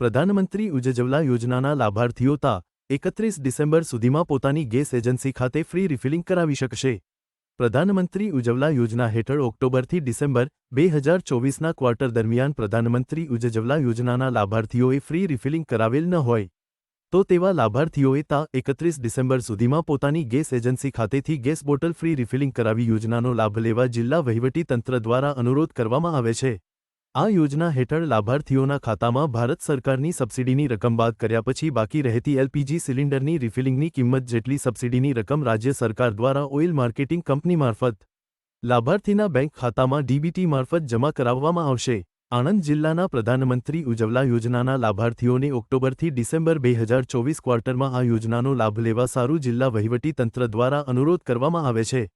પ્રધાનમંત્રી ઉજજવલા યોજનાના લાભાર્થીઓ તા એકત્રીસ ડિસેમ્બર સુધીમાં પોતાની ગેસ એજન્સી ખાતે ફ્રી રિફિલિંગ કરાવી શકશે. પ્રધાનમંત્રી ઉજ્જવલા યોજના હેઠળ ઓક્ટોબરથી ડિસેમ્બર બે હજાર ચોવીસના ક્વાર્ટર દરમિયાન પ્રધાનમંત્રી ઉજ્જવલા યોજનાના લાભાર્થીઓએ ફ્રી રિફિલિંગ કરાવેલ ન હોય. તો તેવા લાભાર્થીઓએ તા એકત્રીસ ડિસેમ્બર સુધીમાં પોતાની ગેસ એજન્સી ખાતેથી ગેસ બોટલ ફ્રી રિફિલિંગ કરાવી યોજનાનો લાભ લેવા જિલ્લા વહીવટી તંત્ર દ્વારા અનુરોધ કરવામાં આવે છે. આ યોજના હેઠળ લાભાર્થીઓના ખાતામાં ભારત સરકારની સબસિડીની રકમ બાદ કર્યા પછી બાકી રહેતી એલપીજી સિલિન્ડરની રિફિલિંગની કિંમત જેટલી સબસિડીની રકમ રાજ્ય સરકાર દ્વારા ઓઇલ માર્કેટિંગ કંપની મારફત લાભાર્થીના બેંક ખાતામાં ડીબીટી મારફત જમા કરાવવામાં આવશે. આણંદ જિલ્લાના પ્રધાનમંત્રી ઉજ્જવલા યોજનાના લાભાર્થીઓને ઓક્ટોબરથી ડિસેમ્બર બે હજાર ચોવીસ ક્વાર્ટરમાં આ યોજનાનો લાભ લેવા સારું જિલ્લા વહીવટી તંત્ર દ્વારા અનુરોધ કરવામાં આવે છે.